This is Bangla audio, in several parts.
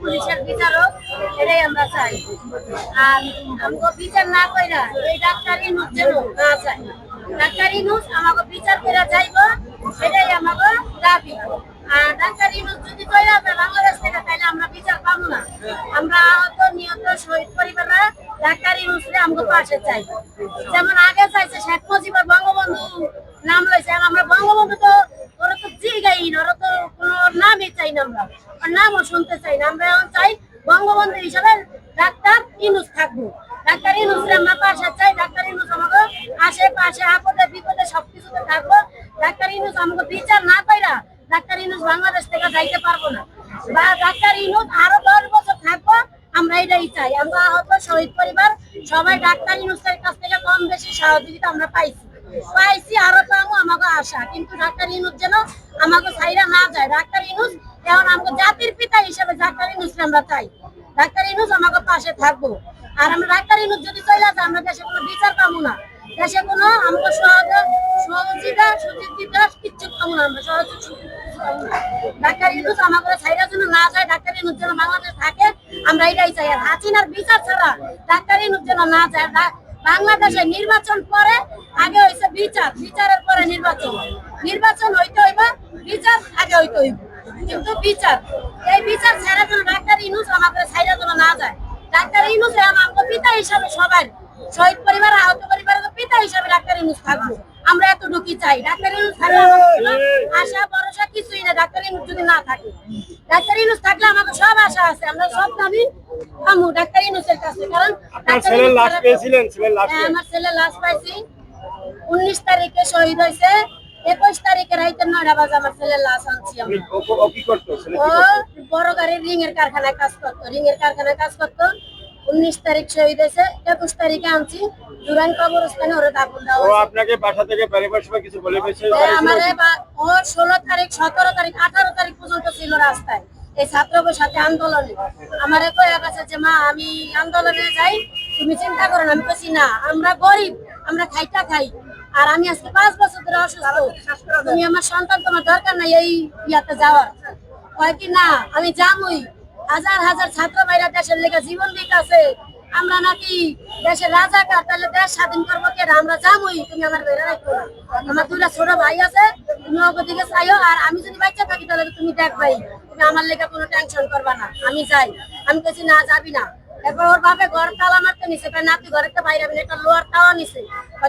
পুলিশের বিচারক, এটাই আমরা চাই। আর আমাকে বিচার না কইরা এই ডাক্তারি নুস যেন না চাই ডাক্তারি নুস আমাকে বিচার করে যাইব, এটাই আমাকে দাবি। আর ডাক্তারি নুস যদি কইরা বাংলাদেশ থেকে তাহলে আমরা বিচার পাবো না। আমরা আহত, নিহত, শহীদ পরিবাররা ডাক্তারি নুসরে আমাকে পাশে চাই। যেমন আগে চাইছে শেখ মুজিবুর বঙ্গবন্ধু, নাম লইছে। আমরা বঙ্গবন্ধু তো, ওরা তো জিগাই না ওরা তো কোনো নামই চাই না আমরা। আর নামও শুনতে চাই না। আমরা এখন চাই বঙ্গবন্ধু হিসাবে ডাক্তার ইনুস থাকব। ডাক্তার ইনুসরে আমরা পাশে চাই। ডাক্তার ইনুস আমাকে আশেপাশে আপদে বিপদে সবকিছুতে থাকব। ডাক্তার ইনুস আমাকে বিচার না পাইরা ডাক্তার ইনুস বাংলাদেশ থেকে যাইতে পারব না। বা ডাক্তার ইনুস আরও দশ বছর থাকব, আমরা এটাই চাই। আমরা আহত, শহীদ পরিবার, সবাই ডাক্তার ইনুসের কাছ থেকে কম বেশি সহযোগিতা আমরা পাইছি। পাইছি, আরও পাবো আমাকে আশা। কিন্তু ডাক্তার ইনুস যেন আমাকে ছাইরা না যায়। ডাক্তার ইনুস এখন আমাকে জাতির পিতা হিসেবে ডাক্তার ইনুস আমরা চাই। ডাক্তার ইনুস আমাকে পাশে থাকব। আর আমরা ডাক্তার ইনুস যদি চলে যায়, আমরা দেশে কোনো বিচার পাবো না। দেশে কোনো আমাকে সহযোগ সহযোগিতা সুযোগিতা কিচ্ছু পাবো না। আমরা সহযোগ ডাক্তার ইনুস আমাকে ছাইরা যেন না যায়, ডাক্তার ইনুস যেন বাংলাদেশ থাকে, আমরা এটাই চাই। আর হাসিনার বিচার ছাড়া ডাক্তার ইনুস যেন না যায় বাংলাদেশে নির্বাচন পরে আগে হয়েছে বিচার, বিচারের পরে নির্বাচন। নির্বাচন হইতে হইব, বিচার আগে হইতে হইব। কিন্তু বিচার, এই বিচার ছাড়া যেন ডাক্তার ইনুস আমাদের ছাড়া যেন না যায়। ডাক্তার ইনুস আমার পিতা হিসাবে সবার শহীদ পরিবার আহত পরিবারের পিতা হিসাবে ডাক্তার ইনুস থাকব। আমরা এতটুকুই চাই। ডাক্তার থাকলে আশা ভরসা কিছুই না ডাক্তার ইনুস যদি না থাকে। ডাক্তার ইনুস থাকলে আমাদের সব আশা আছে আমরা সব দাবি আমু ডাক্তার ইনুসের কাছে কারণ হ্যাঁ, আমার ছেলে লাশ পাইছি। উনিশ তারিখে শহীদ হয়েছে একুশ তারিখে রাইতে নয়টা বাজে আমার ছেলের লাশ আনছি ও? বড় গাড়ির রিং এর কারখানায় কাজ করতো রিং এর কারখানায় কাজ করতো। উনিশ তারিখ শহীদ হয়েছে একুশ তারিখে আনছি। দুরান কবরস্থানে ওরে দাফন দেওয়া ও। আপনাকে বাসা থেকে বেরোবার সময় কিছু বলে গেছে হ্যাঁ, আমারে ও ষোলো তারিখ সতেরো তারিখ আঠারো তারিখ পর্যন্ত ছিল রাস্তায়। এই ছাত্রদের সাথে আন্দোলনে। আমারে কয়ে গেছে যে মা আমি আন্দোলনে যাই তুমি চিন্তা করো না আমি কইছি না আমরা গরিব আমরা খাইটা খাই। আর আমি আজকে পাঁচ বছর ধরে অসুস্থ। তুমি আমার সন্তান তোমার দরকার নাই এই ইয়াতে যাওয়ার। কয় কি না আমি যামই। হাজার হাজার ছাত্র ভাইরা দেশের লেগে জীবন দিতেছে। আমরা নাকি দেশের রাজাকার তাহলে দেশ স্বাধীন করব কে? আমরা যামই তুমি আমার বেড়ে রাখব আমার দুটা ছোট ভাই আছে তুমি ওকে দিকে চাইও আর আমি যদি বাচ্চা থাকি তাহলে তো তুমি দেখবাই তুমি আমার লেগে কোনো টেনশন করবা না। আমি যাই। আমি কেছি না যাবি না। এরপর ওর বাপে ঘর তালা মারতে নিছে তুই ঘরের বাইরে যাবি না, একটা লোয়ার তাওয়া নিছে।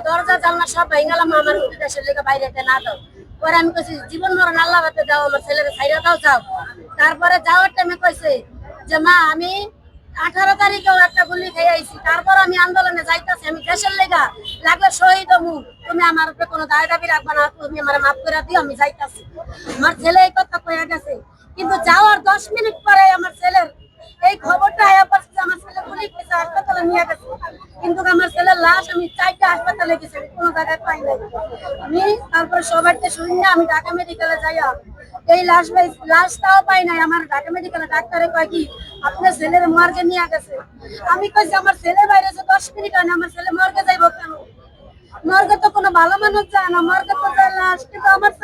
দরজা জানলা সব ভেঙালাম আমার দেশের লেগে বাইরে না দাও পরে আমি কইছি জীবন মরণ আল্লাহ দাও আমার ছেলের ছাইরা দাও যাও। তারপরে যাওয়ার টাইমে কইছে যে, মা, আমি আঠারো তারিখেও একটা গুলি খেয়ে আইছি। তারপর আমি আন্দোলনে যাইতাছি। আমি দেশের লেগা লাগলে শহীদ হমু। তুমি আমার উপরে কোনো দায় দাবি রাখবা না। তুমি আমার মাফ করে দিও, আমি যাইতাছি। আমার ছেলে এই কথা কয়ে গেছে। কিন্তু যাওয়ার দশ মিনিট পরে আমার ছেলের এই খবরটা আয়া পড়ছে আমার ছেলে গুলি খেয়েছে, হাসপাতালে নিয়ে গেছে। কিন্তু আমার ছেলের লাশ আমি চারটা হাসপাতালে গেছি, আমি কোনো জায়গায় পাই নাই। আমি তারপরে সবাইকে শুনি না আমি ঢাকা মেডিকেলে যাইয়া এই লাশ পাই লাশটাও পাই নাই। আমার ঢাকা মেডিকেলে ডাক্তারে কয় কি, আপনার ছেলের মর্গে নিয়ে গেছে। আমি কইছি আমার ছেলে বাইরে দশ মিনিট হয় আমার ছেলে মর্গে যাইব কেন? মর্গে তো কোনো ভালো মানুষ যায় না, মর্গে তো লাশ, কিন্তু আমার